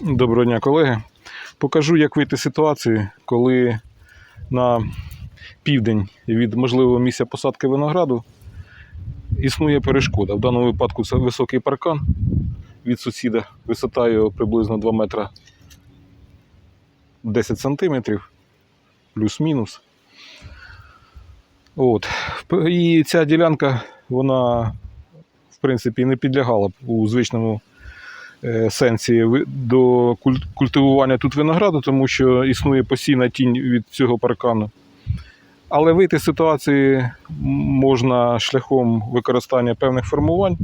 Доброго дня, колеги. Покажу, як вийти з ситуації, коли на південь від можливого місця посадки винограду існує перешкода. В даному випадку це високий паркан від сусіда. Висота його приблизно 2 метра 10 сантиметрів, плюс-мінус. От. І ця ділянка, вона, в принципі, не підлягала б у звичному сенсі до культивування тут винограду, тому що існує постійна тінь від цього паркану. Але вийти з ситуації можна шляхом використання певних формувань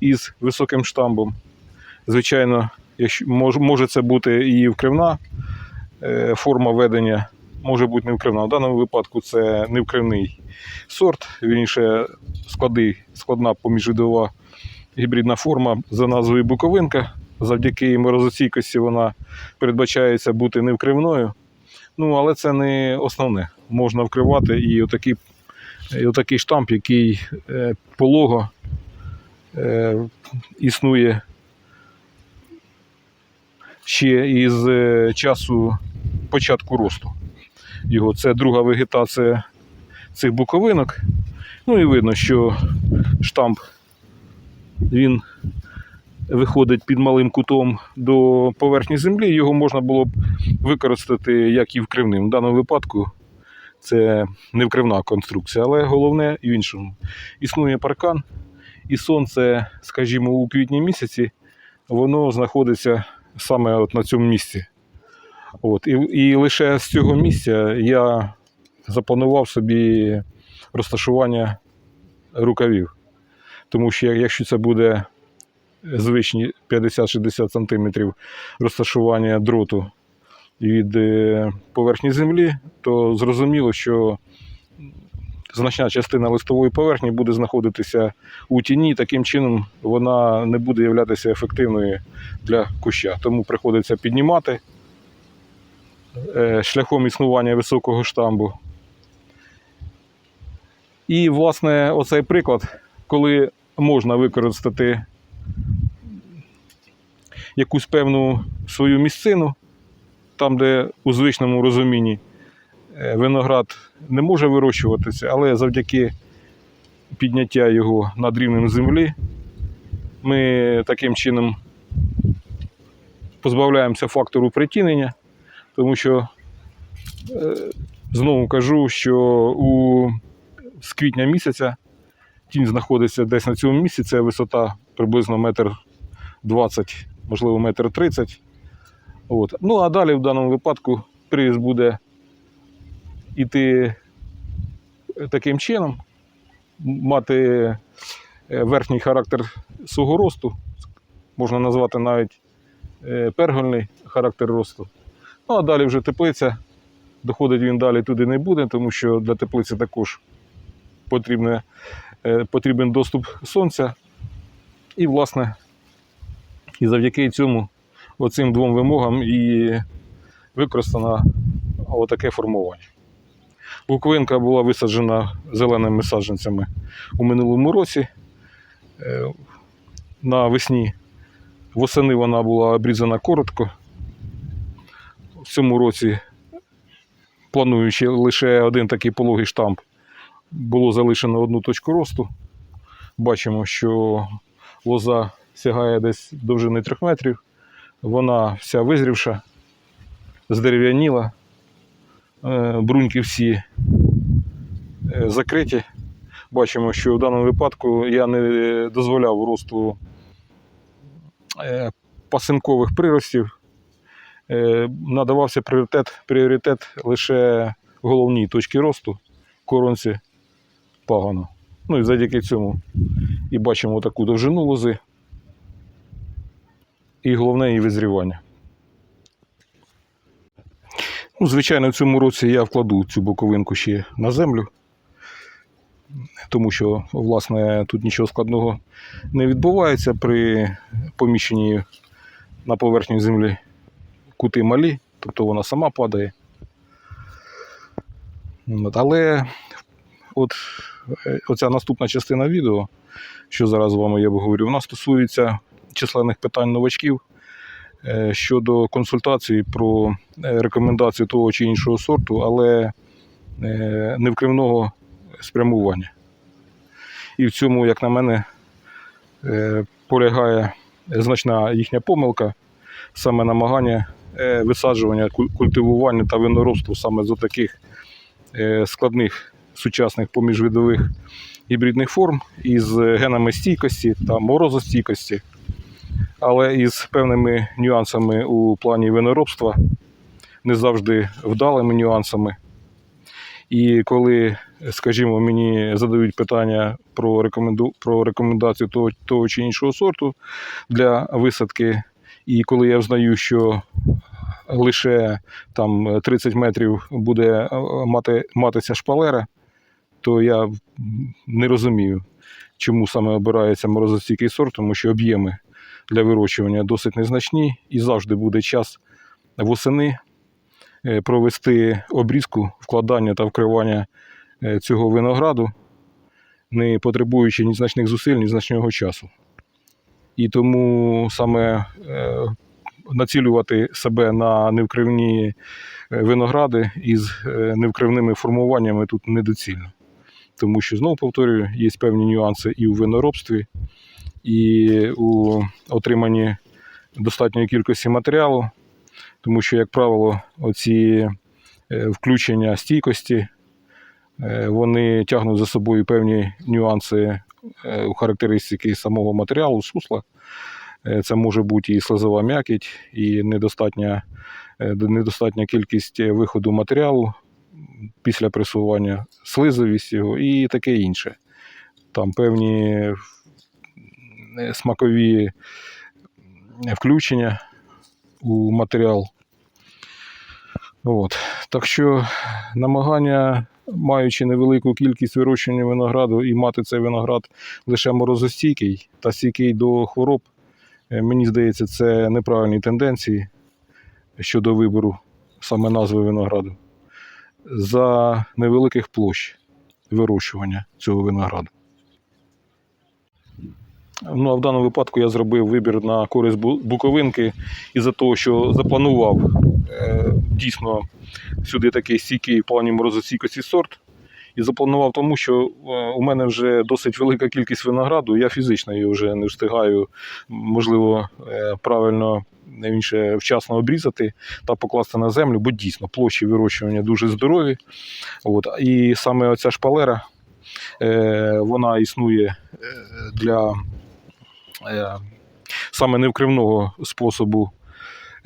із високим штамбом. Звичайно, може це бути і вкривна е, форма ведення, може бути не вкривна. В даному випадку це не вкривний сорт, вірніше склади, складна поміжвидова гібридна форма за назвою Буковинка. Завдяки морозостійкості вона передбачається бути невкривною. Ну, але це не основне. Можна вкривати і отакий, і отакий штамп, який е, полого е, існує ще із е, часу початку росту. Його це друга вегетація цих буковинок. Ну і видно, що штамп він виходить під малим кутом до поверхні землі, його можна було б використати як і вкривним. В даному випадку це не вкривна конструкція, але головне і в іншому. Існує паркан, і сонце, скажімо, у квітні місяці, воно знаходиться саме от на цьому місці. От. І, і лише з цього місця я запланував собі розташування рукавів. Тому що якщо це буде звичні 50-60 см розташування дроту від е, поверхні землі, то зрозуміло, що значна частина листової поверхні буде знаходитися у тіні, таким чином вона не буде являтися ефективною для куща. Тому приходиться піднімати е, шляхом існування високого штамбу. І, власне, оцей приклад, коли можна використати якусь певну свою місцину, там, де у звичному розумінні е, виноград не може вирощуватися, але завдяки підняття його над рівнем землі, ми таким чином позбавляємося фактору притінення, тому що, е, знову кажу, що у, з квітня місяця тінь знаходиться десь на цьому місці, це висота приблизно метр 20, можливо, метр 30. От. Ну а далі в даному випадку приріст буде йти таким чином, мати е, верхній характер свого росту, можна назвати навіть е, пергольний характер росту. Ну а далі вже теплиця. Доходить він далі туди не буде, тому що для теплиці також потрібне, е, потрібен доступ сонця. І, власне, і завдяки цьому, оцим двом вимогам і використано отаке формування. Буковинка була висаджена зеленими саджанцями у минулому році. Е, Навесні восени вона була обрізана коротко. В цьому році, плануючи лише один такий пологий штамп, було залишено одну точку росту. Бачимо, що лоза сягає десь довжини 3 метрів. Вона вся визрівша, здерев'яніла, Е, бруньки всі е, закриті. Бачимо, що в даному випадку я не дозволяв росту е, пасинкових приростів. Надавався пріоритет, пріоритет лише головній точці росту коронці пагану. Ну і завдяки цьому і бачимо таку довжину лози. І головне її визрівання. Ну, звичайно, в цьому році я вкладу цю боковинку ще на землю, тому що, власне, тут нічого складного не відбувається при поміщенні на поверхню землі кути малі, тобто вона сама падає. Але от е, оця наступна частина відео, що зараз з вами я говорю, вона стосується численних питань новачків, е, щодо консультації про е, рекомендації того чи іншого сорту, але е, не вкривного спрямування. І в цьому, як на мене, полягає значна їхня помилка, саме намагання висаджування, культивування та виноробства саме з таких складних сучасних поміжвидових гібридних форм із генами стійкості та морозостійкості, але із певними нюансами у плані виноробства, не завжди вдалими нюансами. І коли, скажімо, мені задають питання про, рекоменду... про рекомендацію того, того чи іншого сорту для висадки, і коли я взнаю, що лише там 30 метрів буде е, мати, матися шпалера, то я не розумію, чому саме обирається морозостійкий сорт, тому що об'єми для вирощування досить незначні і завжди буде час восени е, провести обрізку, вкладання та вкривання е, цього винограду, не потребуючи ні значних зусиль, ні значного часу. І тому саме е, націлювати себе на невкривні виногради із невкривними формуваннями тут недоцільно. Тому що, знову повторюю, є певні нюанси і у виноробстві, і у отриманні достатньої кількості матеріалу, тому що, як правило, оці е, включення стійкості е, вони тягнуть за собою певні нюанси е, у характеристики самого матеріалу, сусла. Це може бути і слизова м'якіть, і недостатня, недостатня кількість виходу матеріалу після пресування, слизовість його і таке інше. Там певні смакові включення у матеріал. От. Так що намагання, маючи невелику кількість вирощування винограду і мати цей виноград лише морозостійкий та стійкий до хвороб, е, мені здається, це неправильні тенденції щодо вибору саме назви винограду за невеликих площ вирощування цього винограду. Ну, а в даному випадку я зробив вибір на користь буковинки із-за того, що запланував е, дійсно сюди такий стійкий в плані морозостійкості сорт. І запланував тому, що е, у мене вже досить велика кількість винограду, я фізично її вже не встигаю, можливо, е, правильно інше вчасно обрізати та покласти на землю, бо дійсно площі вирощування дуже здорові. От. І саме оця шпалера, вона існує для саме невкривного способу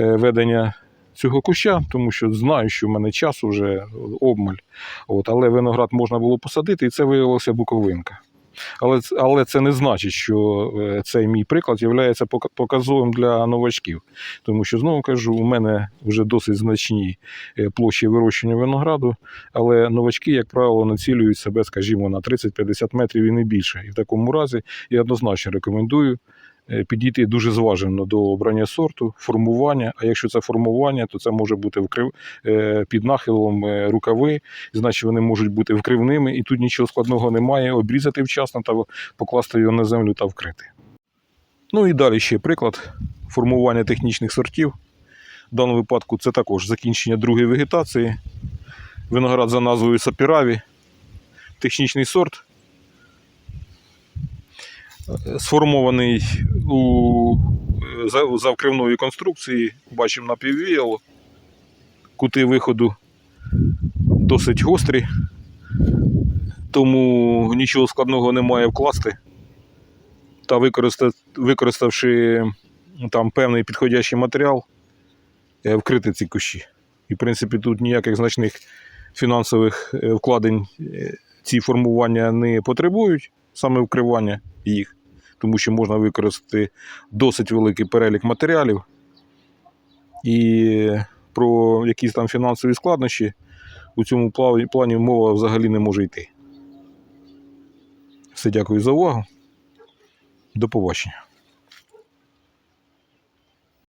е, ведення цього куща, тому що знаю, що в мене час уже обмаль. От, але виноград можна було посадити, і це виявилося буковинка. Але, але це не значить, що е, цей мій приклад є показовим для новачків. Тому що, знову кажу, у мене вже досить значні е, площі вирощення винограду, але новачки, як правило, націлюють себе, скажімо, на 30-50 метрів і не більше. І в такому разі я однозначно рекомендую підійти дуже зважено до обрання сорту, формування. А якщо це формування, то це може бути вкрив, е, під нахилом е, рукави, значить вони можуть бути вкривними, і тут нічого складного немає. Обрізати вчасно та покласти його на землю та вкрити. Ну і далі ще приклад формування технічних сортів. В даному випадку це також закінчення другої вегетації. Виноград за назвою Сапіраві. Технічний сорт. Сформований у завкривної конструкції. Бачимо напіввіяло. Кути виходу досить гострі, тому нічого складного немає вкласти. Та використавши там певний підходящий матеріал, е, вкрити ці кущі. І, в принципі, тут ніяких значних фінансових е, вкладень е, ці формування не потребують, саме вкривання їх, тому що можна використати досить великий перелік матеріалів. І про якісь там фінансові складнощі у цьому плані- мова взагалі не може йти. Все дякую за увагу. До побачення.